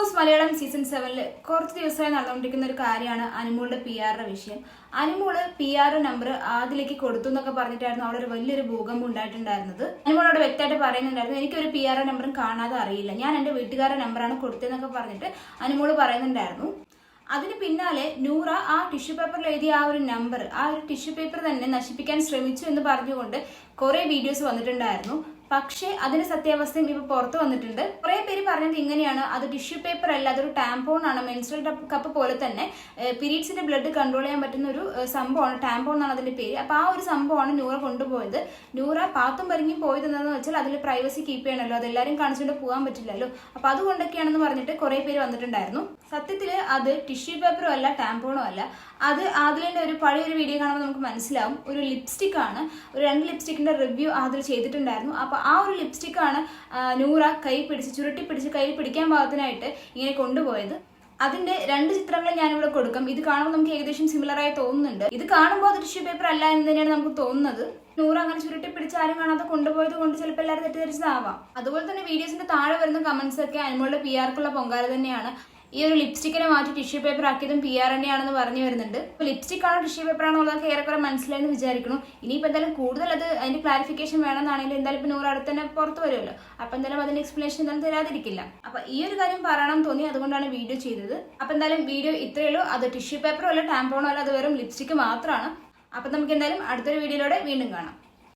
Boss Malayalam season സെവനിൽ കുറച്ച് ദിവസമായി നടന്നുകൊണ്ടിരിക്കുന്ന ഒരു കാര്യമാണ് അനുമോളുടെ പി ആറിന്റെ വിഷയം. അനുമോൾ പി ആർ നമ്പർ ആദിലേക്ക് കൊടുത്തു എന്നൊക്കെ പറഞ്ഞിട്ടായിരുന്നു അവിടെ ഒരു വലിയൊരു ഭൂകമ്പം ഉണ്ടായിട്ടുണ്ടായിരുന്നത്. അനുമോളോട് വ്യക്തമായിട്ട് പറയുന്നുണ്ടായിരുന്നു എനിക്കൊരു പി ആർ നമ്പറും കാണാതെ അറിയില്ല. ഞാൻ എന്റെ വീട്ടുകാരുടെ നമ്പറാണ് കൊടുത്തതെന്നൊക്കെ പറഞ്ഞിട്ട് അനുമോൾ പറയുന്നുണ്ടായിരുന്നു. അതിന് പിന്നാലെ നൂറ ആ ടിഷ്യൂ പേപ്പറിൽ എഴുതിയ ആ ഒരു നമ്പർ ആ ഒരു ടിഷ്യൂ പേപ്പർ തന്നെ നശിപ്പിക്കാൻ ശ്രമിച്ചു എന്ന് പറഞ്ഞുകൊണ്ട് കുറെ വീഡിയോസ് വന്നിട്ടുണ്ടായിരുന്നു. പക്ഷേ അതിന് സത്യാവസ്ഥയും ഇപ്പൊ പുറത്തു വന്നിട്ടുണ്ട്. കുറെ പേര് പറഞ്ഞത് ഇങ്ങനെയാണ്. അത് ടിഷ്യൂ പേപ്പർ അല്ല അതൊരു ടാമ്പോൺ ആണ്. മെൻസ്ട്രൽ കപ്പ് പോലെ തന്നെ പീരീഡ്സിന്റെ ബ്ലഡ് കൺട്രോൾ ചെയ്യാൻ പറ്റുന്ന ഒരു സംഭവമാണ്. ടാമ്പോൺ എന്നാണ് അതിന്റെ പേര്. അപ്പൊ ആ ഒരു സംഭവമാണ് ന്യൂറ കൊണ്ടുപോയത്. ന്യൂറ പാത്തും പരിങ്ങി പോയത് എന്താണെന്ന് വെച്ചാൽ അതിൽ പ്രൈവസി കീപ്പ് ചെയ്യണമല്ലോ. അത് എല്ലാവരും കാണിച്ചുകൊണ്ട് പോകാൻ പറ്റില്ലല്ലോ. അപ്പൊ അതുകൊണ്ടൊക്കെയാണെന്ന് പറഞ്ഞിട്ട് കുറെ പേര് വന്നിട്ടുണ്ടായിരുന്നു. സത്യത്തിൽ അത് ടിഷ്യൂ പേപ്പറും അല്ല ടാമ്പോണും അല്ല. അത് ആദിലിന്റെ ഒരു പഴയൊരു വീഡിയോ കാണുമ്പോൾ നമുക്ക് മനസ്സിലാവും. ഒരു ലിപ്സ്റ്റിക് ആണ്. ഒരു രണ്ട് ലിപ്സ്റ്റിക്കിന്റെ റിവ്യൂ ആദിൽ ചെയ്തിട്ടുണ്ടായിരുന്നു. അപ്പൊ ആ ഒരു ലിപ്സ്റ്റിക്കാണ് നൂറ കൈ പിടിച്ച് ചുരുട്ടി പിടിച്ച് കയ്യിൽ പിടിക്കാൻ പാകത്തിനായിട്ട് ഇങ്ങനെ കൊണ്ടുപോയത്. അതിന്റെ രണ്ട് ചിത്രങ്ങൾ ഞാനിവിടെ കൊടുക്കും. ഇത് കാണുമ്പോൾ നമുക്ക് ഏകദേശം സിമിലർ ആയി തോന്നുന്നുണ്ട്. ഇത് കാണുമ്പോൾ ടിഷ്യൂ പേപ്പർ അല്ല എന്ന് തന്നെയാണ് നമുക്ക് തോന്നുന്നത്. നൂറ് അങ്ങനെ ചുരുട്ടി പിടിച്ച് ആരും കാണാതെ കൊണ്ടുപോയത് കൊണ്ട് ചിലപ്പോൾ എല്ലാവരും തെറ്റിദ്ധരിച്ചതാവാം. അതുപോലെ തന്നെ വീഡിയോസിന്റെ താഴെ വരുന്ന കമന്റ്സ് ഒക്കെ അനുമോളുടെ പി ആർക്കുള്ള പൊങ്കാല തന്നെയാണ്. ഈ ഒരു ലിപ്സ്റ്റിക്കിനെ മാറ്റി ടിഷ്യൂ പേപ്പർ ആക്കിയതും പി ആർ തന്നെയാണെന്ന് പറഞ്ഞു വരുന്നുണ്ട്. അപ്പോൾ ലിപ്സ്റ്റിക് ആണോ ടിഷ്യൂ പേപ്പർ ആണോ ഉള്ളതൊക്കെ ഏറെക്കുറെ മനസ്സിലായെന്ന് വിചാരിക്കുന്നു. ഇനിയിപ്പോൾ എന്തായാലും കൂടുതൽ അത് അതിന്റെ ക്ലാരിഫിക്കേഷൻ വേണമെന്നാണെങ്കിൽ എന്തായാലും ഇപ്പോൾ നൂറ് അടുത്ത് തന്നെ പുറത്ത് വരുമല്ലോ. അപ്പോൾ എന്തായാലും അതിന്റെ എക്സ്പ്ലനേഷൻ എന്തായാലും തരാതിരിക്കില്ല. അപ്പോൾ ഈ ഒരു കാര്യം പറയണം തോന്നി അതുകൊണ്ടാണ് വീഡിയോ ചെയ്തത്. അപ്പോൾ എന്തായാലും വീഡിയോ ഇത്രയേ ഉള്ളൂ. അത് ടിഷ്യൂ പേപ്പറോ അല്ല ടാമ്പോണോ അല്ല അത് വെറും ലിപ്സ്റ്റിക്ക് മാത്രമാണ് അപ്പോൾ നമുക്ക് എന്തായാലും അടുത്തൊരു വീഡിയോയിലൂടെ വീണ്ടും കാണാം.